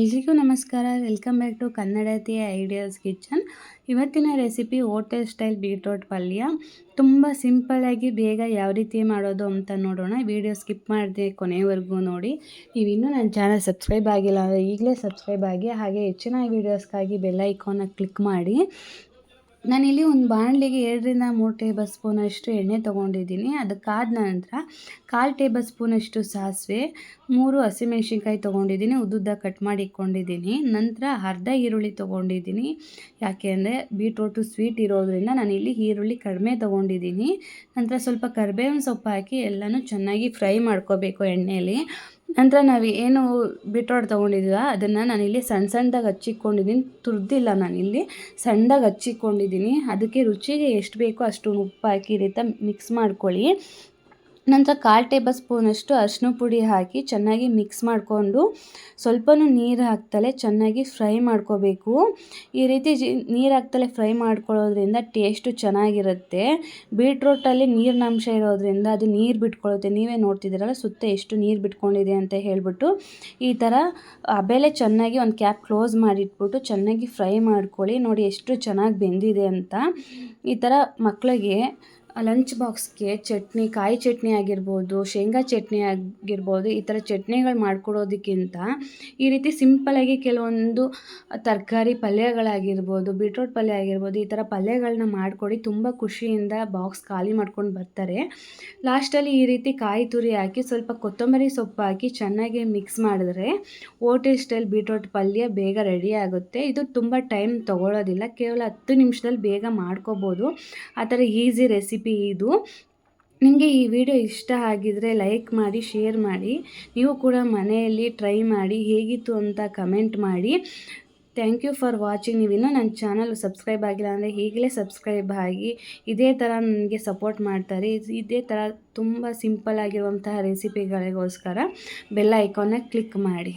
ಎಲ್ರಿಗೂ ನಮಸ್ಕಾರ. Welcome back to Kannadathi ideas kitchen. ಇವತ್ತಿನ ರೆಸಿಪಿ ಹೋಟೆಲ್ ಸ್ಟೈಲ್ ಬೀಟ್ರೋಟ್ ಪಲ್ಯ. ತುಂಬ ಸಿಂಪಲ್ಲಾಗಿ ಬೇಗ ಯಾವ ರೀತಿ ಮಾಡೋದು ಅಂತ ನೋಡೋಣ. ವಿಡಿಯೋ ಸ್ಕಿಪ್ ಮಾಡಿದೆ ಕೊನೆವರೆಗೂ ನೋಡಿ. ನೀವಿನ್ನೂ ನನ್ನ ಚಾನಲ್ ಸಬ್ಸ್ಕ್ರೈಬ್ ಆಗಿಲ್ಲ ಈಗಲೇ ಸಬ್ಸ್ಕ್ರೈಬ್ ಆಗಿ ಹಾಗೆ ಹೆಚ್ಚಿನ ವೀಡಿಯೋಸ್ಗಾಗಿ ಬೆಲ್ ಐಕಾನ ಕ್ಲಿಕ್ ಮಾಡಿ. ನಾನಿಲ್ಲಿ ಒಂದು ಬಾಣಲಿಗೆ ಎರಡರಿಂದ ಮೂರು ಟೇಬಲ್ ಸ್ಪೂನಷ್ಟು ಎಣ್ಣೆ ತೊಗೊಂಡಿದ್ದೀನಿ. ಅದಕ್ಕಾದ ನಂತರ ಕಾಲು ಟೇಬಲ್ ಸ್ಪೂನಷ್ಟು ಸಾಸಿವೆ, ಮೂರು ಹಸಿಮೆಣ್ಸಿನ್ಕಾಯಿ ತೊಗೊಂಡಿದ್ದೀನಿ, ಉದ್ದುದ್ದ ಕಟ್ ಮಾಡಿ ಇಟ್ಕೊಂಡಿದ್ದೀನಿ. ನಂತರ ಅರ್ಧ ಈರುಳ್ಳಿ ತೊಗೊಂಡಿದ್ದೀನಿ. ಯಾಕೆ ಅಂದರೆ ಬೀಟ್ರೋಟು ಸ್ವೀಟ್ ಇರೋದ್ರಿಂದ ನಾನಿಲ್ಲಿ ಈರುಳ್ಳಿ ಕಡಿಮೆ ತೊಗೊಂಡಿದ್ದೀನಿ. ನಂತರ ಸ್ವಲ್ಪ ಕರಿಬೇವಿನ ಸೊಪ್ಪು ಹಾಕಿ ಎಲ್ಲನೂ ಚೆನ್ನಾಗಿ ಫ್ರೈ ಮಾಡ್ಕೋಬೇಕು ಎಣ್ಣೆಯಲ್ಲಿ ನಂತರ ನಾವು ಏನು ಬೀಟ್ರೋಟ್ ತೊಗೊಂಡಿದ್ದೀವ ಅದನ್ನು ನಾನಿಲ್ಲಿ ಸಣ್ಣ ಸಣ್ಣದಾಗಿ ಹಚ್ಚಿಕೊಂಡಿದ್ದೀನಿ ತುರಿದಿಲ್ಲ ನಾನಿಲ್ಲಿ. ಸಣ್ಣದಾಗಿ ಹಚ್ಚಿಕೊಂಡಿದ್ದೀನಿ ಅದಕ್ಕೆ ರುಚಿಗೆ ಎಷ್ಟು ಬೇಕೋ ಅಷ್ಟು ಉಪ್ಪು ಹಾಕಿ ಈ ಮಿಕ್ಸ್ ಮಾಡ್ಕೊಳ್ಳಿ. ನಂತರ ಕಾಲು ಟೇಬಲ್ ಸ್ಪೂನಷ್ಟು ಅರಿಶಿನ ಪುಡಿ ಹಾಕಿ ಚೆನ್ನಾಗಿ ಮಿಕ್ಸ್ ಮಾಡಿಕೊಂಡು ಸ್ವಲ್ಪನೂ ನೀರು ಹಾಕ್ತಲೇ ಚೆನ್ನಾಗಿ ಫ್ರೈ ಮಾಡ್ಕೋಬೇಕು. ಈ ರೀತಿ ಜಿ ನೀರು ಹಾಕ್ತಲೇ ಫ್ರೈ ಮಾಡ್ಕೊಳ್ಳೋದ್ರಿಂದ ಟೇಸ್ಟು ಚೆನ್ನಾಗಿರುತ್ತೆ. ಬೀಟ್ರೋಟಲ್ಲಿ ನೀರಿನ ಅಂಶ ಇರೋದ್ರಿಂದ ಅದು ನೀರು ಬಿಟ್ಕೊಳ್ಳುತ್ತೆ. ನೀವೇ ನೋಡ್ತಿದ್ದೀರಲ್ಲ ಸುತ್ತ ಎಷ್ಟು ನೀರು ಬಿಟ್ಕೊಂಡಿದೆ ಅಂತ ಹೇಳಿಬಿಟ್ಟು ಈ ಥರ ಬೆಲೆ ಚೆನ್ನಾಗಿ ಒಂದು ಕ್ಯಾಪ್ ಕ್ಲೋಸ್ ಮಾಡಿಟ್ಬಿಟ್ಟು ಚೆನ್ನಾಗಿ ಫ್ರೈ ಮಾಡ್ಕೊಳ್ಳಿ. ನೋಡಿ ಎಷ್ಟು ಚೆನ್ನಾಗಿ ಬೆಂದಿದೆ ಅಂತ. ಈ ಥರ ಮಕ್ಕಳಿಗೆ ಲಂಚ್ ಬಾಕ್ಸ್ಗೆ ಚಟ್ನಿ, ಕಾಯಿ ಚಟ್ನಿ ಆಗಿರ್ಬೋದು, ಶೇಂಗಾ ಚಟ್ನಿ ಆಗಿರ್ಬೋದು, ಈ ಥರ ಚಟ್ನಿಗಳು ಮಾಡ್ಕೊಡೋದಕ್ಕಿಂತ ಈ ರೀತಿ ಸಿಂಪಲಾಗಿ ಕೆಲವೊಂದು ತರಕಾರಿ ಪಲ್ಯಗಳಾಗಿರ್ಬೋದು ಬೀಟ್ರೋಟ್ ಪಲ್ಯ ಆಗಿರ್ಬೋದು, ಈ ಥರ ಪಲ್ಯಗಳನ್ನ ಮಾಡಿಕೊಡಿ ತುಂಬ ಖುಷಿಯಿಂದ ಬಾಕ್ಸ್ ಖಾಲಿ ಮಾಡ್ಕೊಂಡು ಬರ್ತಾರೆ. ಲಾಸ್ಟಲ್ಲಿ ಈ ರೀತಿ ಕಾಯಿ ತುರಿ ಹಾಕಿ ಸ್ವಲ್ಪ ಕೊತ್ತಂಬರಿ ಸೊಪ್ಪು ಹಾಕಿ ಚೆನ್ನಾಗಿ ಮಿಕ್ಸ್ ಮಾಡಿದ್ರೆ ಓಟೆ ಸ್ಟೈಲ್ ಬೀಟ್ರೋಟ್ ಪಲ್ಯ ಬೇಗ ರೆಡಿ ಆಗುತ್ತೆ. ಇದು ತುಂಬ ಟೈಮ್ ತೊಗೊಳ್ಳೋದಿಲ್ಲ ಕೇವಲ ಹತ್ತು ನಿಮಿಷದಲ್ಲಿ ಬೇಗ ಮಾಡ್ಕೋಬೋದು. ಆ ಥರ ಈಸಿ ರೆಸಿಪಿ ರೆಸಿಪಿ ಇದು. ನಿಮಗೆ ಈ ವಿಡಿಯೋ ಇಷ್ಟ ಆಗಿದರೆ ಲೈಕ್ ಮಾಡಿ, ಶೇರ್ ಮಾಡಿ. ನೀವು ಕೂಡ ಮನೆಯಲ್ಲಿ ಟ್ರೈ ಮಾಡಿ, ಹೇಗಿತ್ತು ಅಂತ ಕಮೆಂಟ್ ಮಾಡಿ. Thank you for watching. ನೀವಿನ್ನೂ ನನ್ನ ಚಾನಲ್ ಸಬ್ಸ್ಕ್ರೈಬ್ ಆಗಿಲ್ಲ ಅಂದರೆ ಈಗಲೇ ಸಬ್ಸ್ಕ್ರೈಬ್ ಆಗಿ, ಇದೇ ಥರ ನನಗೆ ಸಪೋರ್ಟ್ ಮಾಡ್ತಾರೆ. ಇದೇ ಥರ ತುಂಬ ಸಿಂಪಲ್ ಆಗಿರುವಂತಹ ರೆಸಿಪಿಗಳಿಗೋಸ್ಕರ ಬೆಲ್ ಐಕಾನ್ನ ಕ್ಲಿಕ್ ಮಾಡಿ.